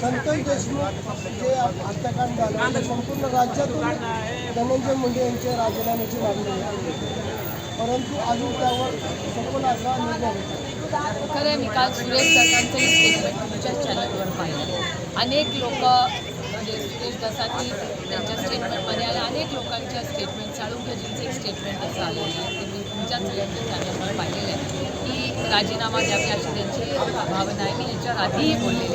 संतोष देशमुख जे हत्याकांड झालं ते संपूर्ण राज्यातून धनंजय मुंडे यांच्या राजीनाम्याची मागणी परंतु अजून त्यावर सखोल असा निर्णय खरं आहे मी काल सुरेश दासांचं स्टेटमेंट तुमच्या चॅनलवर पाहिलं. अनेक लोक म्हणजे सुरेश दासांनी त्यांच्या स्टेटमेंटमध्ये आल्या अनेक लोकांच्या स्टेटमेंट चाळुक्यजींचं एक स्टेटमेंट असं आलेलं आहे ते मी तुमच्याच चॅनलवर पाहिलेलं आहे. की राजीनामा द्यावी अशी त्यांची भावना आहे. मी याच्यावर आधीही बोलले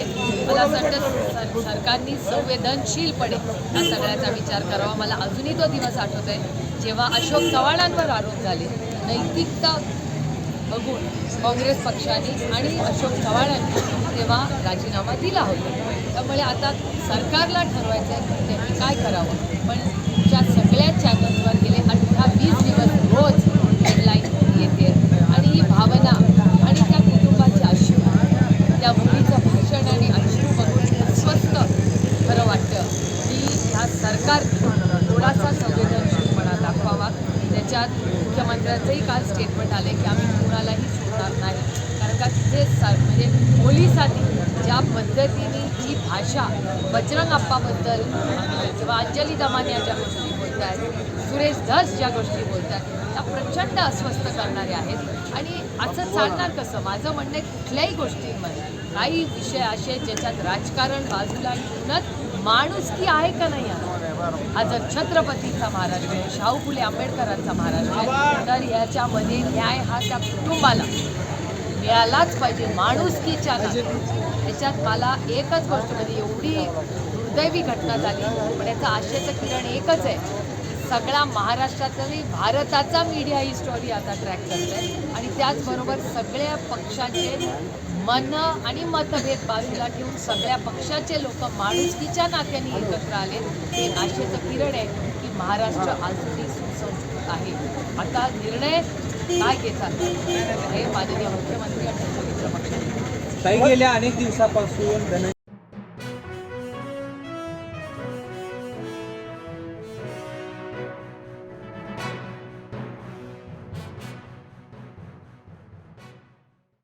मला असं वाटतं सरकारनी संवेदनशीलपणे या सगळ्याचा विचार करावा. मला अजूनही तो दिवस आठवत आहे जेव्हा अशोक चव्हाणांवर आरोप झाले. नैतिकता बघून काँग्रेस पक्षाने आणि अशोक चव्हाणांनी तेव्हा राजीनामा दिला होता. त्यामुळे आता सरकारला ठरवायचं आहे की त्यांनी काय करावं? पण ज्या सगळ्या चॅनल्सवर गेले अठरा वीस दिवस रोज हेडलाईन येते आणि ही भावना आणि त्या कुटुंबाचे अश्रू त्या मुलीचं भाषण आणि अश्रू बघून अस्वस्थ खरं वाटतं की ह्या सरकारने थोडासा संवेदनशीलपणा दाखवावा. त्याच्यात मुख्यमंत्र्यांचंही काल स्टेटमेंट आले की आम्ही कुणालाही सोडणार नाही. कारण का तिथे सर म्हणजे पोलिसांनी ज्या पद्धतीने जी भाषा बजरंग अप्पाबद्दल किंवा अंजली दमानिया ज्या गोष्टी बोलत आहेत सुरेश धस ज्या गोष्टी बोलत आहेत त्या प्रचंड अस्वस्थ करणाऱ्या आहेत. आणि असं चालणार कसं? माझं म्हणणं आहे कुठल्याही गोष्टींमध्ये काही विषय असे ज्याच्यात राजकारण बाजूला ठेवूनच माणुसकी आहे का नाही आहे आज छत्रपतीचा महाराष्ट्र आहे शाहू फुले आंबेडकरांचा महाराष्ट्र आहे तर याच्यामध्ये न्याय हा त्या कुटुंबाला मिळालाच पाहिजे. माणुसकीच्या याच्यात मला एकच गोष्ट म्हणजे एवढी दुर्दैवी घटना झाली. पण याचं आशेचं किरण एकच आहे. सगळा महाराष्ट्रातली भारताचा मीडिया ही स्टोरी आता ट्रॅक करते आहे आणि त्याचबरोबर सगळ्या पक्षाचे मन आणि मतभेद बाजूला ठेवून सगळ्या पक्षाचे लोक माणुसकीच्या नात्याने एकत्र आले. हे आशेचं किरण आहे की महाराष्ट्र अजूनही सुसंस्कृत आहे. आता निर्णय काय घेतात? हे माननीय मुख्यमंत्री आणि त्यांच्या गेल्या अनेक दिवसापासून